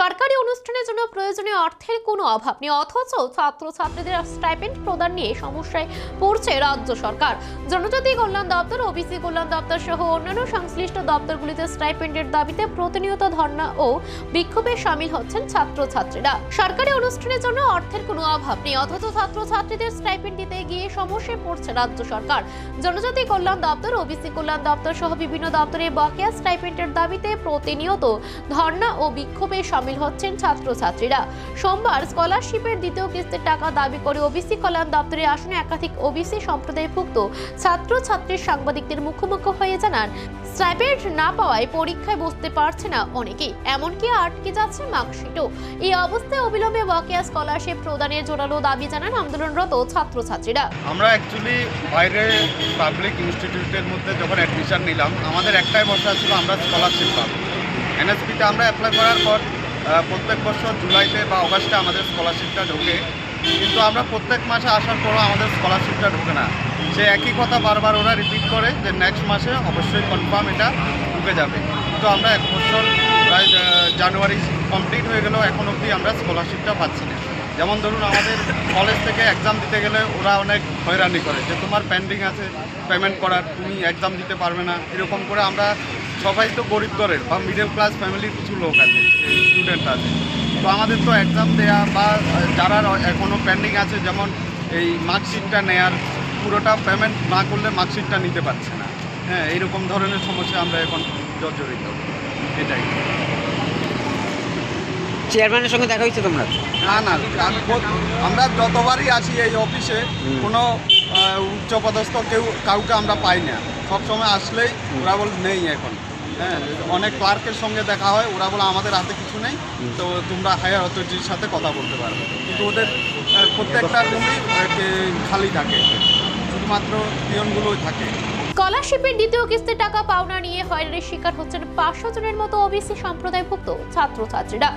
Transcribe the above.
সরকারি অনুষ্ঠানের জন্য প্রয়োজনীয় অর্থের কোনো অভাব নেই, অথচ ছাত্রছাত্রীদের স্টাইপেন্ড প্রদান নিয়ে সমস্যায় পড়ছে রাজ্য সরকার। জনজাতি কল্যাণ দপ্তর ওবিসি কল্যাণ দপ্তর সহ অন্যান্য সংশ্লিষ্ট দপ্তরগুলিতে স্টাইপেন্ডের দাবিতে প্রতিনিয়ত ধর্ণা ও বিক্ষোভে সামিল হচ্ছেন ছাত্রছাত্রীরা। সরকারি অনুষ্ঠানের জন্য অর্থের কোনো অভাব নেই, অথচ ছাত্রছাত্রীদের স্টাইপেন্ড দিতে গিয়ে সমস্যায় পড়ছে রাজ্য সরকার। জনজাতি কল্যাণ দপ্তর ওবিসি কল্যাণ দপ্তর সহ বিভিন্ন দপ্তরে বকেয়া স্টাইপেন্ডের দাবিতে প্রতিনিয়ত ধর্ণা ও বিক্ষোভে সামিল হচ্ছেন ছাত্রছাত্রীরা। সোমবার স্কলারশিপের দ্বিতীয় কিস্তির টাকা দাবি করে ওবিসি কল্যাণ দপ্তরের আসনে একাধিক ওবিসি সম্প্রদায়ভুক্ত ছাত্রছাত্রীর সাংবাদিকদের মুখোমুখি হয়ে জানান স্টাইপেন্ড না পাওয়ায় পরীক্ষায় বসতে পারছে না অনেকেই। এমনকি আটকে যাচ্ছে মার্কশিটও। এই অবস্থায় অবিলম্বে বকেয়া স্কলারশিপ প্রদানের জোরালো দাবি জানান আন্দোলনরত ছাত্রছাত্রীরা। আমরা অ্যাকচুয়ালি বাইরে পাবলিক ইনস্টিটিউটের মধ্যে যখন অ্যাডমিশন নিলাম, আমাদের একটাই বর্ষা ছিল আমরা স্কলারশিপ পাবো। এনএসপিতে আমরা অ্যাপ্লাই করার পর প্রত্যেক বছর জুলাইতে বা অগাস্টে আমাদের স্কলারশিপটা ঢোকে। কিন্তু আমরা প্রত্যেক মাসে আসার পরও আমাদের স্কলারশিপটা ঢোকে না। সে একই কথা বারবার ওরা রিপিট করে যে নেক্সট মাসে অবশ্যই কনফার্ম এটা ঢুকে যাবে। কিন্তু আমরা এক বছর প্রায় জানুয়ারি কমপ্লিট হয়ে গেলেও এখন অবধি আমরা স্কলারশিপটা পাচ্ছি না। যেমন ধরুন আমাদের কলেজ থেকে এক্সাম দিতে গেলে ওরা অনেক হয়রানি করে যে তোমার পেন্ডিং আছে পেমেন্ট করার, তুমি এক্সাম দিতে পারবে না। এরকম করে আমরা সবাই তো গরিব ঘরের বা মিডল ক্লাস ফ্যামিলির কিছু লোক আছে স্টুডেন্ট আছে। তো আমাদের তো এক্সাম দেয়া বা যারা এখনও পেন্ডিং আছে যেমন এই মার্কশিটটা নেয়ার পুরোটা পেমেন্ট না করলে মার্কশিটটা নিতে পারছে না। হ্যাঁ এইরকম ধরনের সমস্যা আমরা এখন জর্জরিত। এটাই। চেয়ারম্যানের সঙ্গে দেখা হয়েছে তোমরা? না না আমরা যতবারই আসি এই অফিসে কোনো উচ্চপদস্থ কেউ কাউকে আমরা পাই না। সবসময় আসলেই ওরা বল, নেই এখন। হ্যাঁ অনেক ক্লার্কের সঙ্গে দেখা হয়, ওরা বলে, আমাদের হাতে কিছু নেই, তো তোমরা হায়ার অথরিটির সাথে কথা বলতে পারবে। কিন্তু ওদের প্রত্যেকটা রুমই খালি থাকে, শুধুমাত্র পিয়নগুলোই থাকে। স্কলারশিপের দ্বিতীয় কিস্তি টাকা পাওনা নিয়ে হয়রানির শিকার হচ্ছেন পাঁচশো জনের মতো ওবিসি সম্প্রদায়ভুক্ত ছাত্রছাত্রীরা।